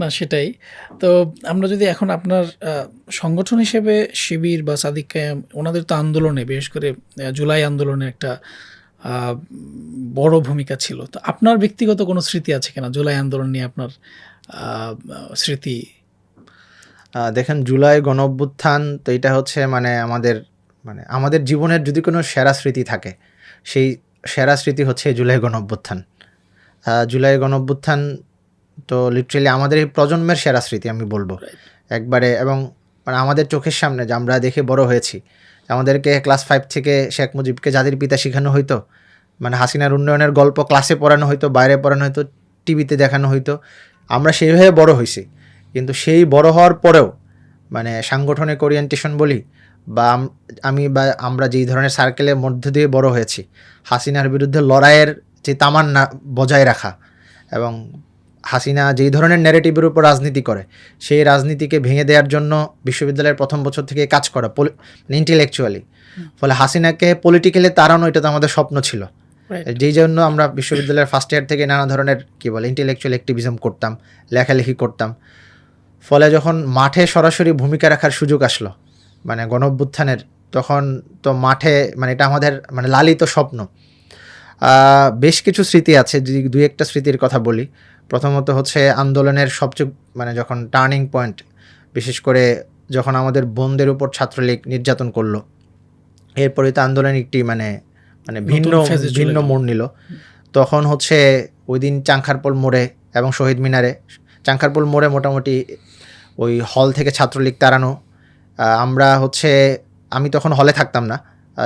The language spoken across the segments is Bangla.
না সেটাই। তো আমরা যদি এখন আপনার সংগঠন হিসেবে শিবির বা সাদিক কায়েম ওনাদের তো আন্দোলনে বিশেষ করে জুলাই আন্দোলনে একটা বড় ভূমিকা ছিল। তো আপনার ব্যক্তিগত কোনো স্মৃতি আছে কিনা জুলাই আন্দোলন নিয়ে আপনার স্মৃতি? দেখেন জুলাই গণঅভ্যুত্থান তো এটা হচ্ছে মানে আমাদের মানে আমাদের জীবনের যদি কোনো সেরা স্মৃতি থাকে, সেই সেরা স্মৃতি হচ্ছে জুলাই গণঅভ্যুত্থান। জুলাই গণঅভ্যুত্থান তো লিটারেলি আমাদের এই প্রজন্মের সেরা স্মৃতি আমি বলব একবারে এবং মানে আমাদের চোখের সামনে যে আমরা দেখে বড় হয়েছি। আমাদেরকে ক্লাস ফাইভ থেকে শেখ মুজিবকে জাতির পিতা শেখানো হইতো। মানে হাসিনার উন্নয়নের গল্প ক্লাসে পড়ানো হইতো, বাইরে পড়ানো হইতো, টিভিতে দেখানো হইতো। আমরা সেইভাবে বড় হয়েছি কিন্তু সেই বড় হওয়ার পরেও মানে সাংগঠনিক ওরিয়েন্টেশন বলি বা আমি বা আমরা যেই ধরনের সার্কেলের মধ্য দিয়ে বড় হয়েছি, হাসিনার বিরুদ্ধে লড়াইয়ের যে তামান্না বজায় রাখা এবং হাসিনা যেই ধরনের ন্যারেটিভের উপর রাজনীতি করে, সেই রাজনীতিকে ভেঙে দেওয়ার জন্য বিশ্ববিদ্যালয়ের প্রথম বছর থেকে কাজ করা ইন্টেলেকচুয়ালি। ফলে হাসিনাকে পলিটিক্যালি তাড়ানো এটা তো আমাদের স্বপ্ন ছিল। যেই জন্য আমরা বিশ্ববিদ্যালয়ের ফার্স্ট ইয়ার থেকে নানা ধরনের কী বলে ইন্টেলেকচুয়াল অ্যাক্টিভিজম করতাম, লেখালেখি করতাম। ফলে যখন মাঠে সরাসরি ভূমিকা রাখার সুযোগ আসলো, মানে গণঅভ্যুত্থানের তখন তো মাঠে মানে এটা আমাদের মানে লালিত স্বপ্ন। বেশ কিছু স্মৃতি আছে যদি ২-১ স্মৃতির কথা বলি। প্রথমত হচ্ছে আন্দোলনের সবচেয়ে মানে যখন টার্নিং পয়েন্ট বিশেষ করে যখন আমাদের বোনদের উপর ছাত্রলীগ নির্যাতন করল। এরপরে তো আন্দোলন একটি মানে মানে ভিন্ন ভিন্ন। মোড় নিল। তখন হচ্ছে ওই দিন চাংখারপোল মোড়ে এবং শহীদ মিনারে চাংখারপোল মোড়ে মোটামুটি ওই হল থেকে ছাত্রলীগ তাড়ানো। আমরা হচ্ছে আমি তখন হলে থাকতাম না।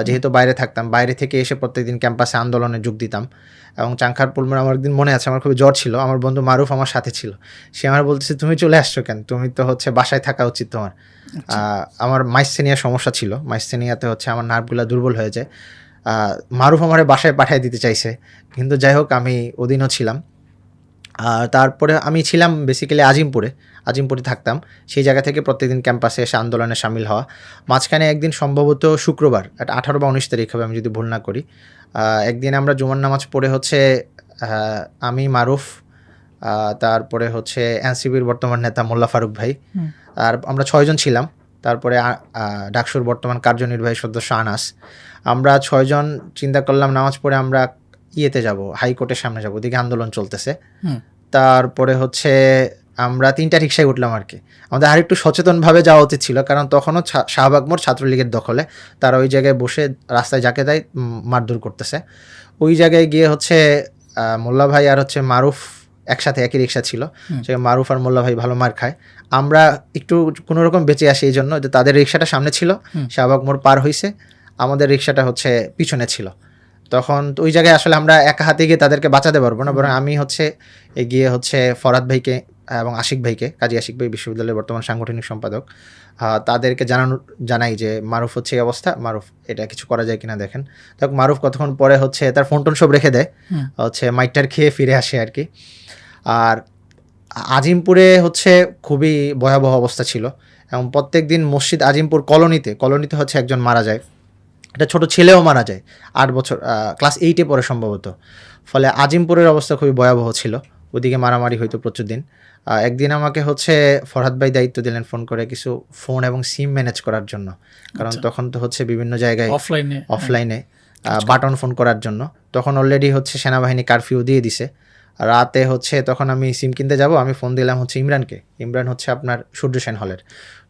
যেহেতু বাইরে থাকতাম। বাইরে থেকে এসে প্রত্যেকদিন ক্যাম্পাসে আন্দোলনে যোগ দিতাম। এবং চাংখারপুল মোড়ে আমার একদিন মনে আছে আমার খুবই জ্বর ছিল। আমার বন্ধু মারুফ আমার সাথে ছিল। সে আমার বলতেছে, "তুমি চলে আসছো কেন? তুমি তো হচ্ছে বাসায় থাকা উচিত তোমার।" আচ্ছা। আমার মাইসথেনিয়া সমস্যা ছিল। মাইসথেনিয়াতে হচ্ছে আমার নার্ভগুলা দুর্বল হয়ে যায়। মারুফ আমারে বাসায় পাঠায় দিতে চাইছে। কিন্তু যাই হোক আমি ওদিনও ছিলাম। আর তারপরে আমি ছিলাম বেসিক্যালি আজিমপুরে। আজিমপুরে থাকতাম। সেই জায়গা থেকে প্রত্যেকদিন ক্যাম্পাসে এসে আন্দোলনে সামিল হওয়া। মাঝখানে একদিন সম্ভবত শুক্রবার, এটা ১৮ বা ১৯ তারিখ হবে আমি যদি ভুল না করি। একদিন আমরা জুমার নামাজ পড়ে হচ্ছে আমি মারুফ তারপরে হচ্ছে এনসিবির বর্তমান নেতা মোল্লা ফারুক ভাই। আর আমরা ছয়জন ছিলাম। তারপরে ডাকসুর বর্তমান কার্যনির্বাহী সদস্য আনাস। আমরা ছয়জন চিন্তা করলাম নামাজ পড়ে আমরা ইয়েতে যাব, হাইকোর্টের সামনে যাব। ওদিকে আন্দোলন চলতেছে। তারপরে হচ্ছে আমরা ৩ টা রিক্সায় উঠলাম আর কি আমাদের আরেকটু সচেতনভাবে যাওয়া উচিত ছিল। কারণ তখনও শাহবাগ মোড় ছাত্রলীগের দখলে। তারা ওই জায়গায় বসে রাস্তায় যাকে তাই মারধর করতেছে। ওই জায়গায় গিয়ে হচ্ছে মোল্লা ভাই আর হচ্ছে মারুফ একসাথে একই রিক্সা ছিল। হুম। সে মারুফ আর মোল্লা ভাই ভালো মার খায়। আমরা একটু কোনরকম বেঁচে আসি এই জন্য যে তাদের রিক্সাটা সামনে ছিল। শাহবাগ মোড় পার হইছে। আমাদের রিক্সাটা হচ্ছে পিছনে ছিল। তখন তো ওই জায়গায় আসলে আমরা একা হাতে গিয়ে তাদেরকে বাঁচাতে পারব না। বরং আমি হচ্ছে এগিয়ে হচ্ছে ফরাদ ভাইকে এবং আশিক ভাইকে, কাজী আশিক ভাই বিশ্ববিদ্যালয়ের বর্তমান সাংগঠনিক সম্পাদক। তাদেরকে জানানো জানাই যে মারুফ হচ্ছে এই অবস্থা। মারুফ এটা কিছু করা যায় কিনা দেখেন। যাক মারুফ কতক্ষণ পরে হচ্ছে তার ফোন-টোন সব রেখে দেয়। হচ্ছে মাইক-টাইক খেয়ে ফিরে আসে আর কি আর আজিমপুরে হচ্ছে খুবই ভয়াবহ অবস্থা ছিল। এবং প্রত্যেকদিন মসজিদ আজিমপুর কলোনিতে, কলোনিতে হচ্ছে একজন মারা যায়। একটা ছোট ছেলেও মারা যায়। আট বছর ক্লাস 8 এ পড়ে সম্ভবত। ফলে আজিমপুরের অবস্থা খুবই ভয়াবহ ছিল। ওদিকে মারামারি হইতো প্রচুর দিন। একদিন আমাকে হচ্ছে ফরহাদ ভাই দায়িত্ব দিলেন ফোন করে কিছু ফোন এবং সিম ম্যানেজ করার জন্য। কারণ আচ্ছা। তখন তো হচ্ছে বিভিন্ন জায়গায় অফলাইনে অফলাইনে বাটন ফোন করার জন্য। তখন অলরেডি হচ্ছে সেনাবাহিনী কারফিউ দিয়ে দিছে। রাতে হচ্ছে তখন আমি সিম কিনতে যাব। আমি ফোন দিলাম হচ্ছে ইমরানকে। ইমরান হচ্ছে আপনার সূর্য সেন হলের।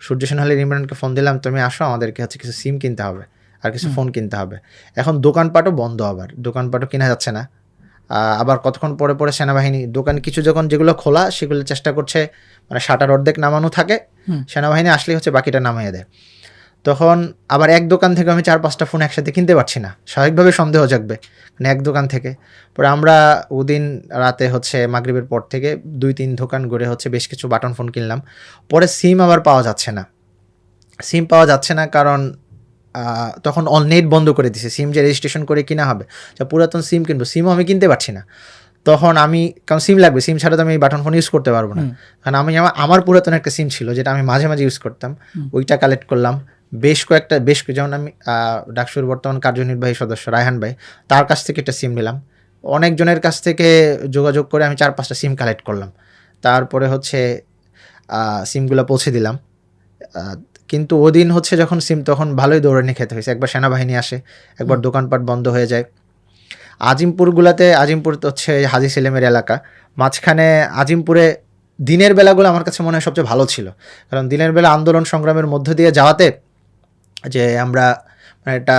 সূর্য সেন হলের ইমরানকে ফোন দিলাম, "তুমি আসো আমাদেরকে হচ্ছে কিছু সিম কিনতে হবে। আর কিছু ফোন কিনতে হবে।" এখন দোকানপাটও বন্ধ আবার। দোকানপাটও কেনা যাচ্ছে না। আবার কতক্ষণ পরে, পরে সেনাবাহিনী দোকান কিছু যখন যেগুলো খোলা সেগুলো চেষ্টা করছে মানে শাটার অর্ধেক নামানো থাকে। সেনাবাহিনী আসলেই হচ্ছে বাকিটা নামাইয়া দেয়। তখন আবার এক দোকান থেকে আমি চার পাঁচটা ফোন একসাথে কিনতে পারছি না। স্বাভাবিকভাবে সন্দেহ জাগবে। মানে এক দোকান থেকে। পরে আমরা ওদিন রাতে হচ্ছে মাগরিবের পর থেকে ২-৩ দোকান ঘুরে হচ্ছে বেশ কিছু বাটন ফোন কিনলাম। পরে সিম আবার পাওয়া যাচ্ছে না। সিম পাওয়া যাচ্ছে না কারণ তখন অল নেট বন্ধ করে দিছে। সিম যে রেজিস্ট্রেশন করে কিনা হবে। আচ্ছা পুরাতন সিম কিনবো। সিমও আমি কিনতে পারছি না। তখন আমি কারণ সিম লাগবে। সিম ছাড়া তো আমি এই বাটন ফোন ইউজ করতে পারব না। কারণ আমি আমা আমার পুরাতন একটা সিম ছিল যেটা আমি মাঝে, মাঝে ইউজ করতাম। ওইটা কালেক্ট করলাম। বেশ কয়েকটা বেশ যেমন আমি ডাকসুর বর্তমান কার্যনির্বাহী সদস্য রায়হান ভাই, তার কাছ থেকে একটা সিম নিলাম। অনেকজনের কাছ থেকে যোগাযোগ করে আমি চার পাঁচটা সিম কালেক্ট করলাম। তারপরে হচ্ছে সিমগুলো পৌঁছে দিলাম কিন্তু ওদিন হচ্ছে যখন সিম তখন ভালোই দৌড়ানি খেতে হয়েছে। একবার সেনাবাহিনী আসে একবার দোকানপাট বন্ধ হয়ে যায়। আজিমপুরগুলোতে আজিমপুর তো হচ্ছে হাজি সেলিমের এলাকা। মাঝখানে আজিমপুরে দিনের বেলাগুলো আমার কাছে মনে হয় সবচেয়ে ভালো ছিল। কারণ দিনের বেলা আন্দোলন সংগ্রামের মধ্য দিয়ে যাওয়াতে যে আমরা মানে এটা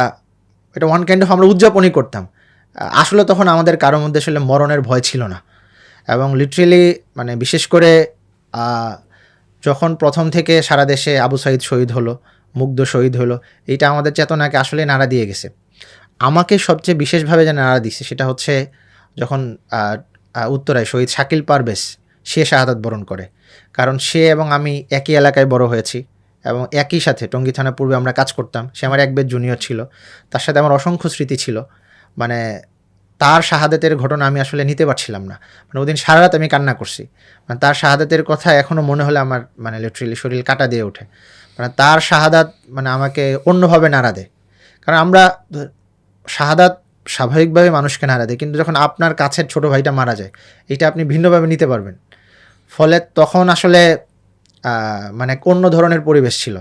এটা ওয়ান কাইন্ড অফ আমরা উদযাপনই করতাম। আসলে তখন আমাদের কারও মধ্যে আসলে মরণের ভয় ছিল না। এবং লিটারেলি মানে বিশেষ করে যখন প্রথম থেকে সারা দেশে আবু সাইদ শহীদ হলো, মুগ্ধ শহীদ হলো, এইটা আমাদের চেতনাকে আসলে নাড়া দিয়ে গেছে। আমাকে সবচেয়ে বিশেষভাবে যে নাড়া দিছে সেটা হচ্ছে যখন উত্তরায় শহীদ শাকিল পারভেজ, সে শাহাদাত বরণ করে। কারণ সে এবং আমি একই এলাকায় বড় হয়েছি এবং একই সাথে টঙ্গী থানা পূর্বে আমরা কাজ করতাম, সে আমার এক বেদ জুনিয়র ছিল। তার সাথে আমার অসংখ্য স্মৃতি ছিল। মানে তার শাহাদাতের ঘটনা আমি আসলে নিতে পারছিলাম না। মানে ওদিন সারা রাত আমি কান্না করছি। মানে তার শাহাদাতের কথা এখনও মনে হলে আমার মানে লিটারেলি শরীর কাটা দিয়ে ওঠে। মানে তার শাহাদাত মানে আমাকে অন্যভাবে নাড়া দেয়। কারণ আমরা শাহাদাত স্বাভাবিকভাবে মানুষকে নাড়া দেয়, কিন্তু যখন আপনার কাছের ছোট ভাইটা মারা যায়, এটা আপনি ভিন্নভাবে নিতে পারবেন। ফলে তখন আসলে মানে অন্য ধরনের পরিবেশ ছিল।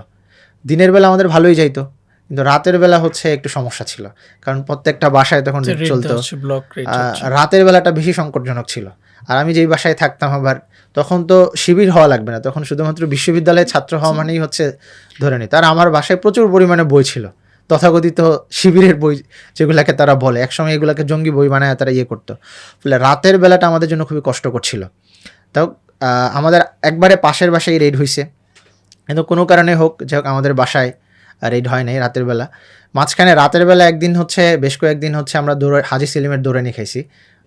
দিনের বেলা আমাদের ভালোই যাইতো। কিন্তু রাতের বেলা হচ্ছে একটু সমস্যা ছিল। কারণ প্রত্যেকটা বাসায় তখন চলতো। রাতের বেলাটা বেশি সংকটজনক ছিল। আর আমি যেই বাসায় থাকতাম আবার তখন তো শিবির হওয়া লাগবে না। তখন শুধুমাত্র বিশ্ববিদ্যালয়ের ছাত্র হওয়া মানেই হচ্ছে ধরে নিত আর আমার বাসায় প্রচুর পরিমাণে বই ছিল। তথাকথিত শিবিরের বই যেগুলাকে তারা বলে একসময় এগুলাকে জঙ্গি বই বানায় তারা ইয়ে করতো। ফলে রাতের বেলাটা আমাদের জন্য খুবই কষ্টকর ছিল। তাও আহ, আমাদের একবারে পাশের বাসায় রেড হয়েছে কিন্তু কোনো কারণে হোক যাই হোক আমাদের বাসায় রেড হয় নাই রাতের বেলা। মাঝখানে রাতের বেলা একদিন হচ্ছে বেশ কয়েকদিন হচ্ছে আমরা দৌড়ে হাজি সেলিমের দৌড়ানি খাইছি।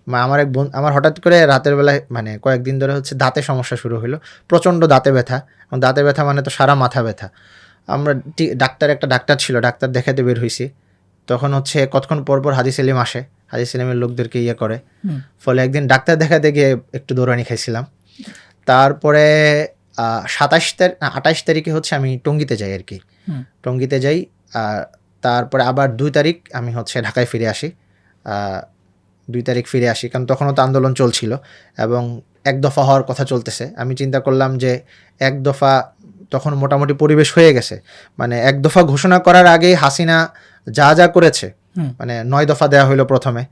আমার এক বোন আমার হঠাৎ করে রাতের বেলায় মানে কয়েকদিন ধরে হচ্ছে দাঁতে সমস্যা শুরু হলো প্রচণ্ড দাঁতে ব্যথা। এবং দাঁতে ব্যথা মানে তো সারা মাথা ব্যথা। আমরা ডাক্তার একটা ডাক্তার ছিল ডাক্তার দেখাতে বের হয়েছি তখন হচ্ছে কতক্ষণ পর পর হাজি সেলিম আসে। হাজি সেলিমের লোকদেরকে ইয়ে করে। ফলে একদিন ডাক্তার দেখাতে গিয়ে একটু দৌড়ানি খাইছিলাম। তারপরে সাতাশ তারিখ আঠাশ তারিখে হচ্ছে আমি টঙ্গিতে যাই আর কি। টঙ্গিতে যাই আর তারপরে আবার দুই তারিখ আমি হচ্ছে ঢাকায় ফিরে আসি। দুই তারিখ ফিরে আসি কারণ তখনও তো আন্দোলন চলছিল এবং এক দফা হওয়ার কথা চলতেছে। আমি চিন্তা করলাম যে এক দফা তখন মোটামুটি পরিবেশ হয়ে গেছে। মানে এক দফা ঘোষণা করার আগেই হাসিনা যা যা করেছে মানে নয় দফা দেওয়া হলো প্রথমে।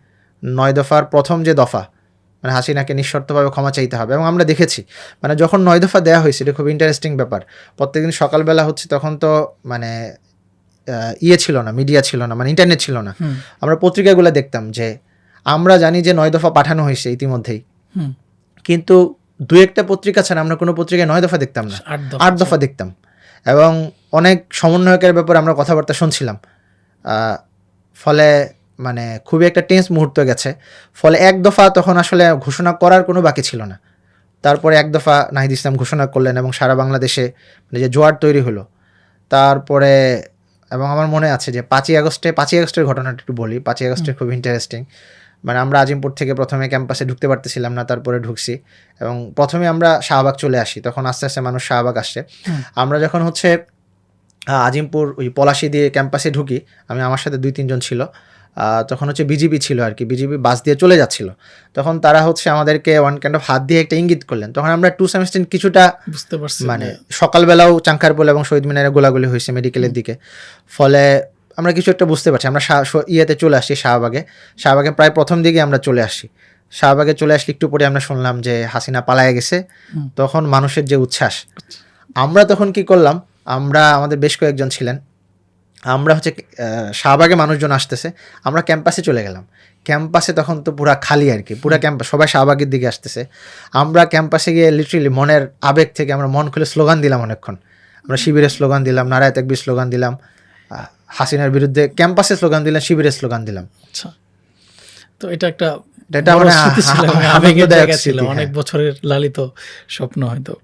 নয় দফার প্রথম যে দফা মানে হাসিনাকে নিঃশর্তভাবে ক্ষমা চাইতে হবে। এবং আমরা দেখেছি মানে যখন নয় দফা দেওয়া হয়েছে এটা খুব ইন্টারেস্টিং ব্যাপার। প্রত্যেকদিন সকালবেলা হচ্ছে তখন তো মানে ইয়ে ছিল না মিডিয়া ছিল না মানে ইন্টারনেট ছিল না। আমরা পত্রিকাগুলো দেখতাম যে আমরা জানি যে নয় দফা পাঠানো হয়েছে ইতিমধ্যেই। কিন্তু দু একটা পত্রিকা ছাড়া আমরা কোনো পত্রিকায় নয় দফা দেখতাম না। আট দফা দেখতাম। এবং অনেক সমন্বয়কের ব্যাপারে আমরা কথাবার্তা শুনছিলাম। ফলে মানে খুবই একটা টেন্স মুহূর্ত গেছে। ফলে এক দফা তখন আসলে ঘোষণা করার কোনো বাকি ছিল না। তারপরে এক দফা নাহিদ ইসলাম ঘোষণা করলেন এবং সারা বাংলাদেশে মানে যে জোয়ার তৈরি হলো তারপরে এবং আমার মনে আছে যে পাঁচই আগস্টে পাঁচই আগস্টের ঘটনাটা একটু বলি পাঁচই আগস্টে খুব ইন্টারেস্টিং মানে আমরা আজিমপুর থেকে প্রথমে ক্যাম্পাসে ঢুকতে পারতেছিলাম না তারপরে ঢুকছি এবং প্রথমে আমরা শাহবাগ চলে আসি তখন আস্তে আস্তে মানুষ শাহবাগ আসছে। আমরা যখন হচ্ছে আজিমপুর ওই পলাশি দিয়ে ক্যাম্পাসে ঢুকি আমি আমার সাথে দুই তিনজন ছিল তখন হচ্ছে বিজিবি ছিল আর কি বিজিবি বাস দিয়ে চলে যাচ্ছিল। তখন তারা হচ্ছে আমাদেরকে ওয়ান কাইন্ড অফ হাত দিয়ে একটা ইঙ্গিত করলেন। তখন আমরা টু সেমিস্টার কিছুটা বুঝতে পারছি মানে সকালবেলাও চাঙ্কারপোল এবং শহীদ মিনারে গোলাগুলি হয়েছে মেডিকেলের দিকে। ফলে আমরা কিছু একটা বুঝতে পারছি। আমরা ইয়েতে চলে আসছি শাহবাগে। শাহবাগে প্রায় প্রথম দিকে আমরা চলে আসি শাহবাগে চলে আসলে একটু পরে আমরা শুনলাম যে হাসিনা পালায় গেছে। তখন মানুষের যে উচ্ছ্বাস। আমরা তখন কি করলাম? আমরা আমাদের বেশ কয়েকজন ছিলেন। আমরা হচ্ছে শাহবাগে মানুষজন আসতেছে আমরা ক্যাম্পাসে চলে গেলাম। ক্যাম্পাসে তখন তো পুরা খালি আর কি পুরা ক্যাম্পাস সবাই শাহবাগের দিকে আসতেছে। আমরা ক্যাম্পাসে গিয়ে লিটারেলি মনের আবেগ থেকে আমরা মন খুলে স্লোগান দিলাম অনেকক্ষণ। আমরা শিবিরের স্লোগান দিলাম নারায় তেকবির স্লোগান দিলাম হাসিনার বিরুদ্ধে ক্যাম্পাসে স্লোগান দিলাম শিবিরের স্লোগান দিলাম। আচ্ছা। তো এটা একটা এটা মানে স্মৃতি ছিল আ- এবং আ- আবেগের জায়গা ছিল অনেক হ্যাঁ। বছরের লালিত স্বপ্ন হয়তো।